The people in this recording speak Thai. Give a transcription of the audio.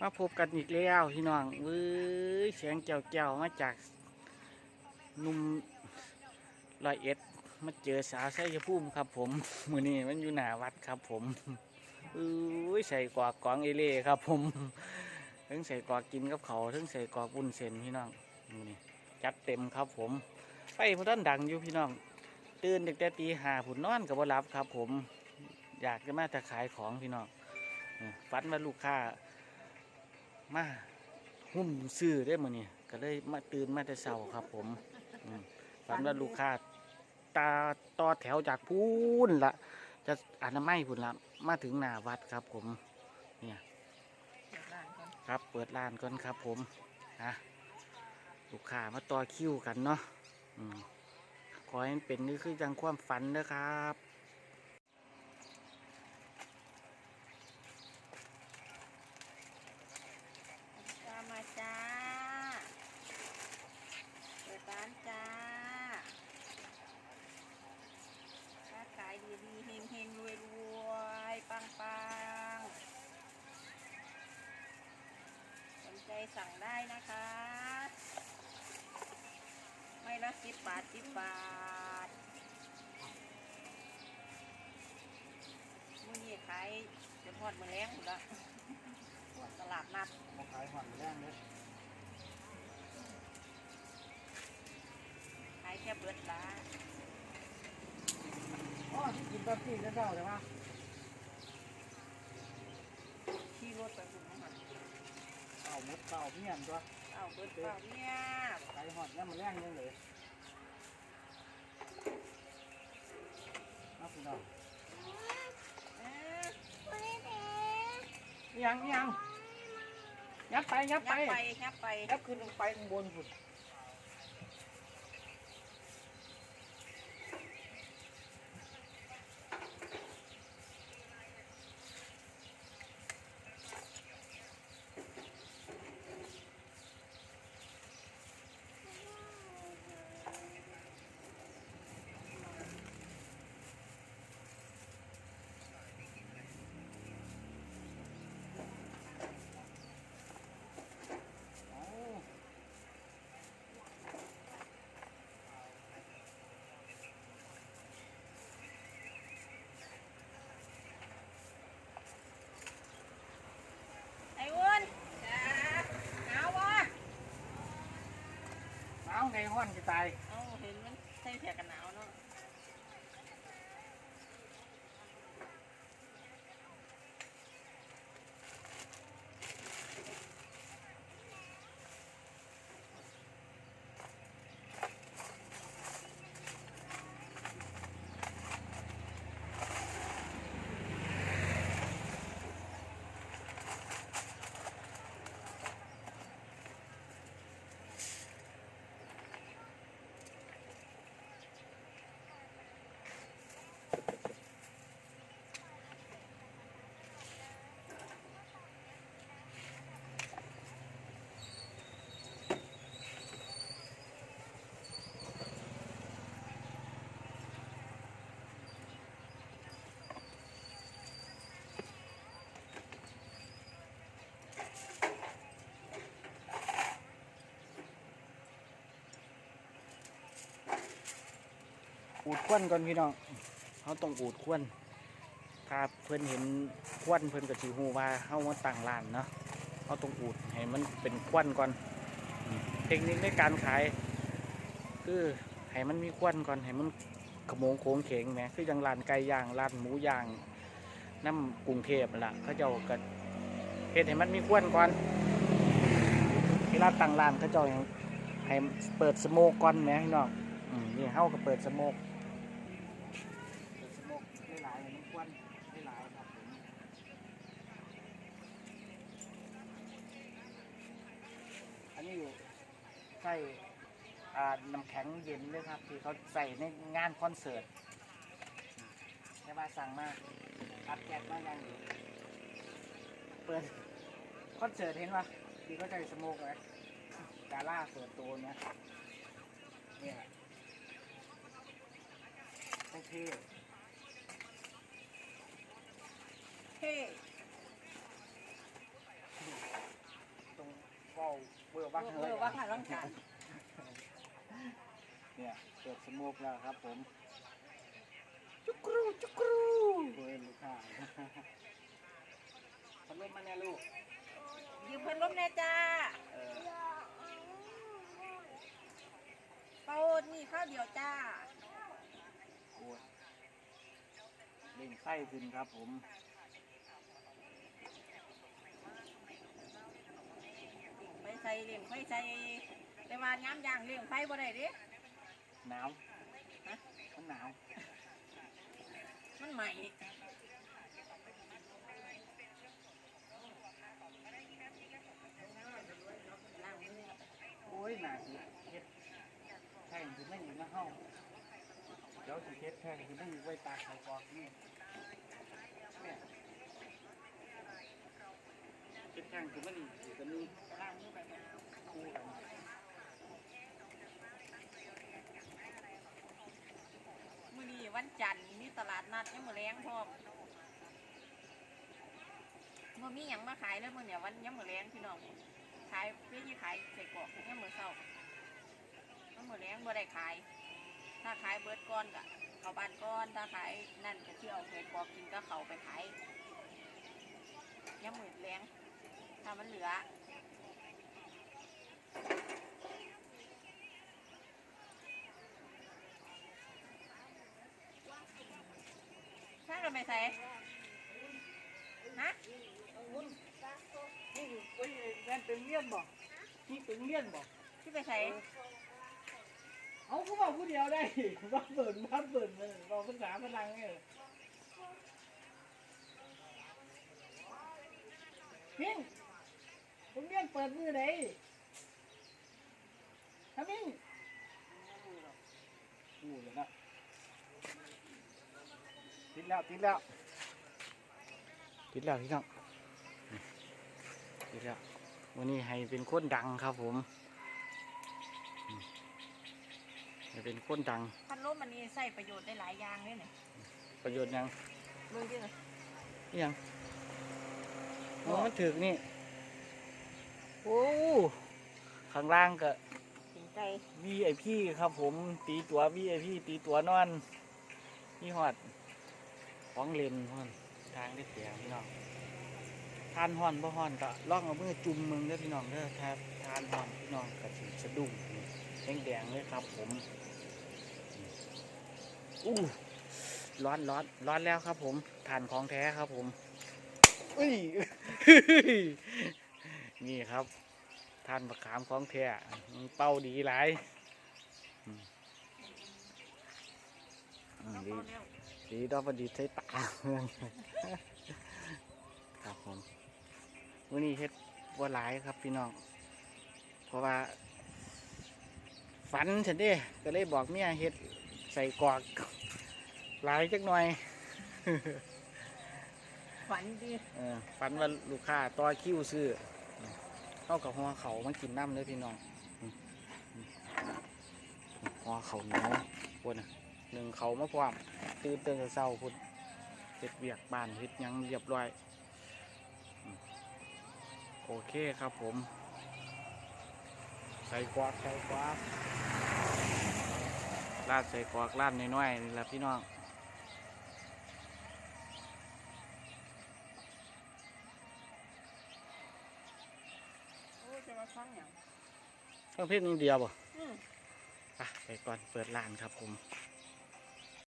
มาพบกันอีกแล้วพี่น้องเว้ยเสียงแก้วๆมาจากนุ่มลอยเอ็ดมาเจอสาวไส้ยภูมิครับ ผมมือนี้มันอยู่หน้าวัดครับ ผมเอ้ยใส่กวากกองเอเล่ครับ ผมทั้งใส่กวากกินกับเขาทั้งใส่กวากบุญเส้นพี่น้องมือนี้จัดเต็มครับ ผมไฟมันต้นดังอยู่พี่น้องตื่นแต่ตีห้าผุนนอนกับว่รับครับ ผมอยากจะมาจะขายของพี่น้องเออฝันว่าลูกค้า มาหุ้มซื้อได้มือนี่ยก็เลยมาตื่นมาแต่เช้าครับผมอืมฝันว่าลูกค้าตาต่อแถวจากพูนละจะอนามัยพุ่นละมาถึงหน้าวัดครับ ผม เนี่ยครับเปิดร้านก่อนครับ ผมนะลูกค้ามาต่อคิวกันเนาะอขอให้มันเป็นนี่คือจังความฝันนะครับ จ้ามาจ้า เปิดร้านจ้าค้าขายดีดีๆเฮงเฮงรวยรวยปังปัง สนใจสั่งได้นะคะ ไม่ละสิบบาทสิบบาทมื้อนี้ขายจะทอดมือแรงหมดละตลาดนัดมาขายหอนแรงเลยขายแค่เบิดละอ๋อที่กินแป๊บซี่แล้วเจ้าใช่ไหมขี่รถไป มาเอามุดเก่าเมียนตัวเอาเปิดเปล่าเนี่ยขายหอนแล้วมันแรงยังเลยน่าพี่น้องเอ๊ะอิหยังยังยับไปยับยัไปบไปยับไปยับขึ้นลงไปข้างบนหุ่นเอา ไอ้อ้วนจ้าหนาววะ เอาไง ห้อนจะตาย เอาเห็นมันใส่แผลกันหนาว อูดควันก่อนพี่น้องเขาต้องอูดควันถ้าเพื่อนเห็นควันเพื่อนก็ถือหูว่าเขามาตั้งร้านเนาะเขาต้องอูดให้มันเป็นควันก่อนเทคนิคในการขาย คือให้มันมีควันก่อนให้มันขโมงโค้งเข็งแหมคือย่างร้านไก่ย่างร้านหมูย่างน้ำกรุงเทพนั่นล่ะเขาเจ้าก็เฮ็ดให้มันมีควันก่อนเวลาตั้งร้านเขาเจ้าให้เปิดสโมกก่อนแหมพี่น้องนี่เฮาก็เปิดสโมกเปิดสโมกได้หลายๆมันควันได้หลายครับผม อันนี้อยู่ใส่น้ำแข็งเย็นด้วยครับ ที่เขาใส่ในงานคอนเสิร์ตใช่ป่ะสั่งมาอัดแก๊สมาอย่างดีเปิดคอนเสิร์ตเห็นป่ะที่เขาใส่สโมกไหมดาราเปิดตัวเนี้ยเนี่ยโอเคเฮ้ วักเออว่าผ่านร่างกายเนี่ยเปิดสโมกแล้วครับผมจุกรูจุกรูเพื่อนลูกค้าพัดลมมาแน่ลูกยืมเพิ่นล้มแน่จ้าเออเป่านี่ข้าวเดียวจ้าโอ้ยเล่งไส้ขึ้นครับผม ไปใส่ เลี้ยงไฟใส่แต่ว่าย้ำย่างเลี้ยงไฟบ่ได้เดิหนาวฮะมันหนาว มันใหม่ล้างมือโอ้ยหนาสิเฮ็ดแท่งคือไม่อยู่นะเฮาเดี๋ยวสิเฮ็ดแท่งคือไม่อยู่ไว้ตากใส่กรอกนี่เนี่ย เฮ็ดแท่งคือม่อยู่อยู่กันนี่คือไปคู่กันมื้อนี้วันจันทร์มีตลาดนัดยังมื้อแรงพร้อมบ่มีหยังมาขายเลยมื้อเนี่ยวันยังมื้อแรงพี่น้องขายเพื่อที่ขายใส่กรอกยังมื้อเช้ายังมื้อแรงบ่ได้ขาย ถ้าขายเบิดก้อนก็เขาบ้านก้อนถ้าขายนั่นก็ที่ยวใส่กรอกกินก็เขาไปขายยังมื้อแรง ถ้ามันเหลือถ้าเราไม่ใส่ฮะนี่เอ้ยแม่นเป็นเลี้ยนบ่นี่เป็นเลี้ยนบ่ที่ไปใส่เอาเขาบอกผู้เดียวได้ว่าเปิดว่าเปิดเลยบอกภาษาพลังเนี่ยพิงผมเลี้ยนเปิดมือไหนทำพิงอู้เลยนะติดแล้วติดแล้วติดแล้วพี่น้องติดแล้ววันนี้ให้เป็นคนดังครับผมอืมให้เป็นคนดังพัดลมมันนี่ใส่ประโยชน์ได้หลายอย่างเลยเนี่ยประโยชน์หยังเบิ่งดิเลยอิหยังโอ้มันถึกนี่ โอ้ข้างล่างก็กินไก่ VIP ครับผมตีตัว VIP ตีตัวนอนนี่ฮอดของเล่นพ่อนทางได้เสียพี่น้องทานห่อนบ่ห่อนก็ล่องเอามือจุ่มมึงเด้อพี่น้องเด้อครับทานห่อนพี่น้องก็สิสะดุ้งแดงๆเลยครับผมอู้ร้อนร้อนร้อนแล้วครับผมทานของแท้ครับผมอุ้ย นี่ครับทานมะขามของแท้มันเป้าดีหลายอืมอืมต้องดีเอาแล้วดีดอกประดิษฐ์ใช้ตาเมืองครับผมวันนี้เฮ็ดว่าหลายครับพี่น้อง เพราะว่า ฝันฉันเด้ก็เลยบอกเมียเฮ็ดใส่กรอกหลายจักหน่อยฝันดีเออฝันว่าลูกค้าต่อคิวซื้อ เข้ากับหัวเขามันกินน้ำเลยพี่น้องหัวเขาเหนียวพวกน่ะหนึ่งเขามาพร้อมตื่นเต้นเศร้าพุ่นเฮ็ดเวียกบานเฮ็ดยังเรียบร้อย โอเคครับผม ใส่กวากใส่กวากลาดใส่กวากลาดน้อยๆนี่แหละพี่น้อง โอ้จะมาฟัง อย่างต้องเพศนึงเดียวบ่อืมไปไปก่อนเปิดร้านครับผมเ